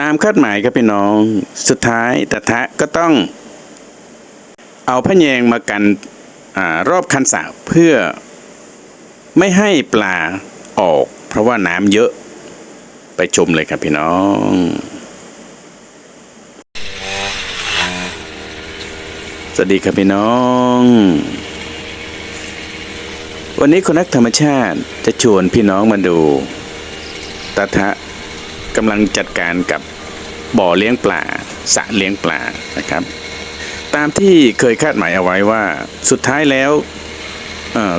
ตามคาดหมายครับพี่น้อง สุดท้ายตะทะก็ต้อง เอาพะแยงมากันอรอบคันสระเพื่อไม่ให้ปลาออก เพราะว่าน้ำเยอะไปชมเลยครับพี่น้องสวัสดีครับพี่น้อง วันนี้คนนักธรรมชาติจะชวนพี่น้องมาดูตาทะ กำลังจัดการกับบ่อเลี้ยงปลาสระเลี้ยงปลานะครับ ตามที่เคยคาดหมายเอาไว้ว่าสุดท้ายแล้ว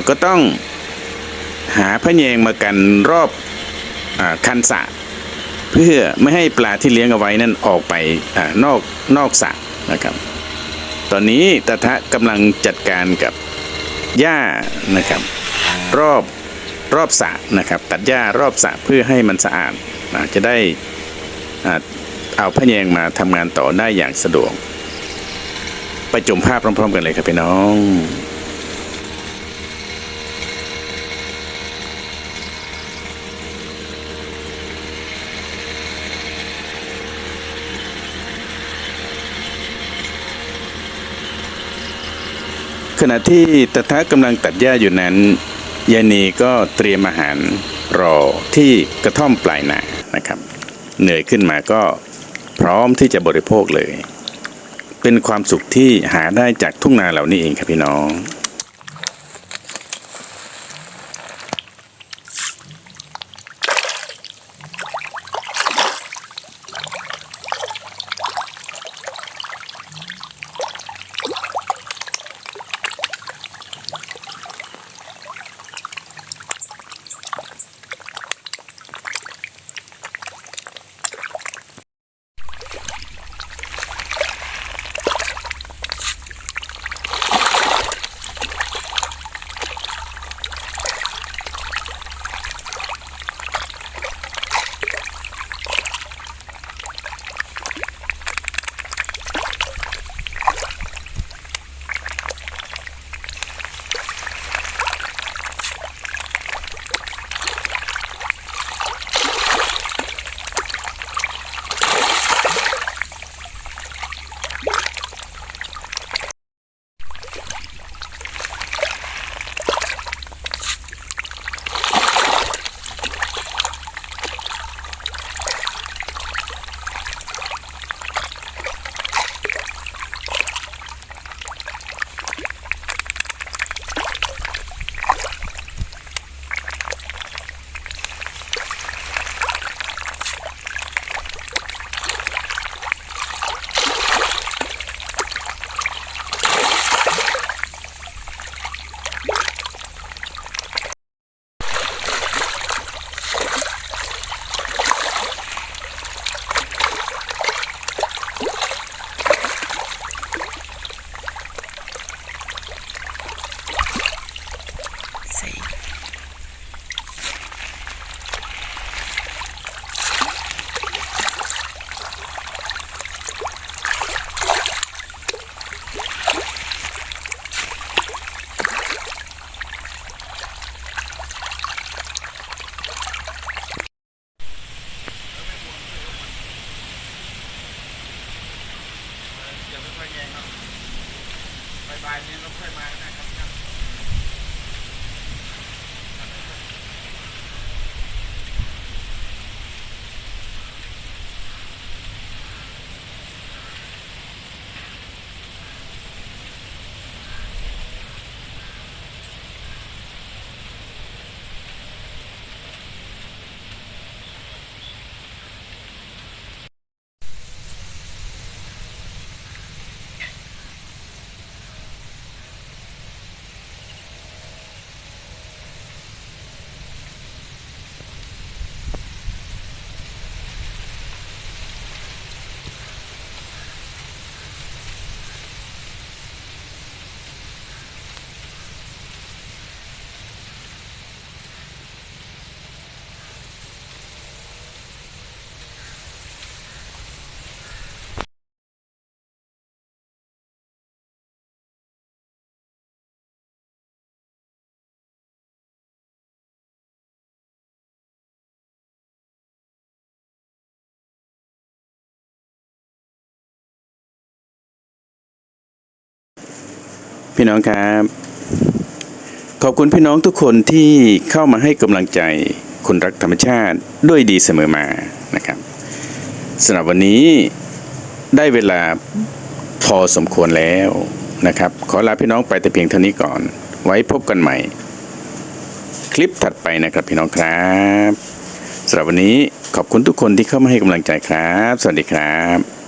ก็ต้องหาพะแยงมากันรอบอคันสระเพื่อไม่ให้ปลาที่เลี้ยงเอาไว้นั่นออกไปอนอกนอกสระนะครับ ตอนนี้ตาทะกำลังจัดการกับหญ้านะครับ รอบรอบสระนะครับ ตัดหญ้ารอบสระเพื่อให้มันสะอาด จะได้อ่าเอาพะแยงมาทำงานต่อได้อย่างสะดวก ไปชมภาพพร้อม ๆ กันเลยครับพี่น้องขณะที่ตะทะกำลังตัดหญ้าอยู่นั้นยานีก็เตรียมอาหาร รอที่กระท่อมปลายนานะครับ เหนื่อยขึ้นมาก็พร้อมที่จะบริโภคเลย เป็นความสุขที่หาได้จากทุ่งนาเหล่านี้เองครับพี่น้อง บ่ายๆนี้เราค่อยมานะครับ พี่น้องครับ ขอบคุณพี่น้องทุกคนที่เข้ามาให้กำลังใจคนรักธรรมชาติด้วยดีเสมอมานะครับสำหรับวันนี้ได้เวลาพอสมควรแล้วนะครับ ขอลาพี่น้องไปแต่เพียงเท่านี้ก่อน ไว้พบกันใหม่ คลิปถัดไปนะครับพี่น้องครับสำหรับวันนี้ขอบคุณทุกคนที่เข้ามาให้กำลังใจครับ สวัสดีครับ